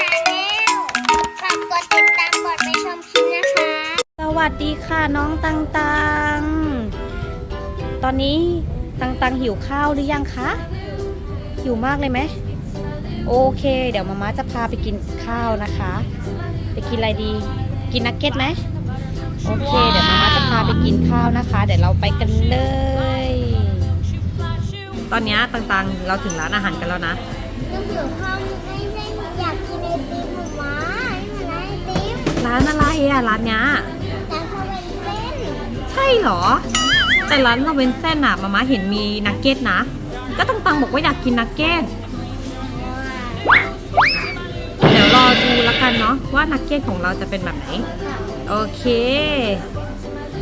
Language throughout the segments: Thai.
ชาแนลฝากกดติดตามกดไปชมคลิปนะคะ สวัสดีค่ะน้องตังตัง ตอนนี้ตังตังหิวข้าวหรือยังคะ หิวมากเลยไหม โอเค เดี๋ยวมาม่าจะพาไปกินข้าวนะคะ ไปกินอะไรดี กินนักเก็ตไหม โอเค เดี๋ยวมาม่าจะพาไปกินข้าวนะคะ เดี๋ยวเราไปกันเลย ตอนนี้ตังๆเราถึงร้านอาหารกันแล้วนะน้ำหิวข้าวไม่ รอวะไม่เป็นไรไอติมร้านอะไรอะร้านเนี้ยแต่เขาเป็นเส้นใช่เหรอ แต่ร้านเราเป็นเส้นอะมาม่าเห็นมีนักเก็ตนะ ก็ตังตังบอกว่าอยากกินนักเก็ตเดี๋ยวรอดูแล้วกันเนาะว่านักเก็ตของเราจะเป็นแบบไหน โอเค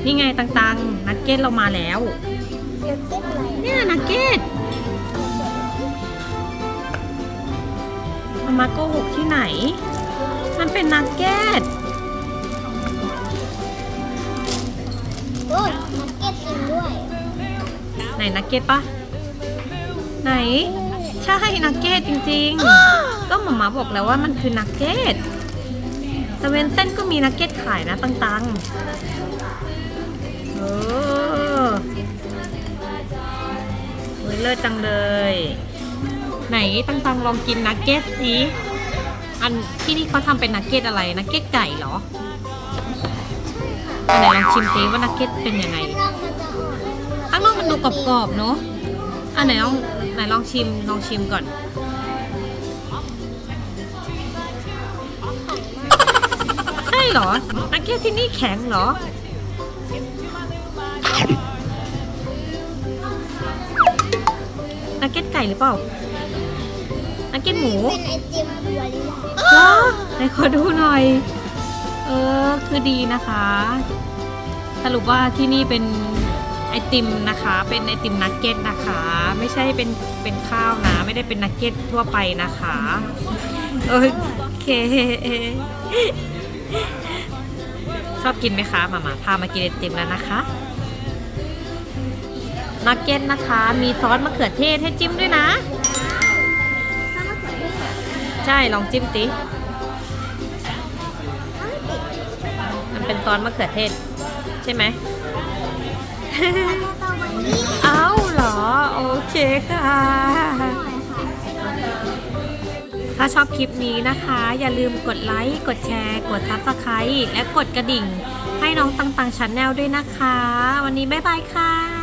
นี่ไงตังๆนักเก็ตเรามาแล้วเดี๋ยวเก็บอะไรเนี่ยนักเก็ต มามาโกหกที่ไหน มันเป็นนักเก็ตโอ้ยนักเก็ตจริงด้วยไหนนักเก็ตปะไหน ใช่นักเก็ตจริง ๆ ก็หมามาบอกแล้วว่ามันคือนักเก็ตสเวนเซนก็มีนักเก็ตขายนะตังๆเออเฮ้ยเลิศจังเลย ไหนตังๆลองกินนักเก็ตสิอันที่นี่เขาทำเป็นนักเก็ตอะไรนักเก็ตไก่เหรออันไหนลองชิมซิว่านักเก็ตเป็นยังไงข้างนอกมันจะออกข้างนอกมันดูกรอบๆเนอะอันไหนลองไหนลองชิมลองชิมก่อนใช่เหรอนักเก็ตที่นี่แข็งเหรอนักเก็ตไก่หรือเปล่า นักเก็ตหมูเป็นไอติมวานิลาเหรอไหนขอดูหน่อย เออ คือดีนะคะ สรุปว่าที่นี่เป็นไอติมนะคะ เป็นไอติมนักเก็ตนะคะ ไม่ใช่เป็นเป็นข้าวนะ ไม่ได้เป็นนักเก็ตทั่วไปนะคะ โอเคชอบกินไหมคะมามาพามากินไอติมแล้วนะคะนักเก็ตนะคะ มีซอสมะเขือเทศให้จิ้มด้วยนะ ใช่ลองจิ้มสิข้าวไม่ติดมันเป็นซอสมะเขือเทศ ใช่ไหมเอ้าเหรอ โอเคค่ะ ถ้าชอบคลิปนี้นะคะ อย่าลืมกดไลค์ กดแชร์ กดซับสไครต์และกดกระดิ่ง ให้น้องตังตังชันแนลด้วยนะคะ วันนี้บ๊ายบายค่ะ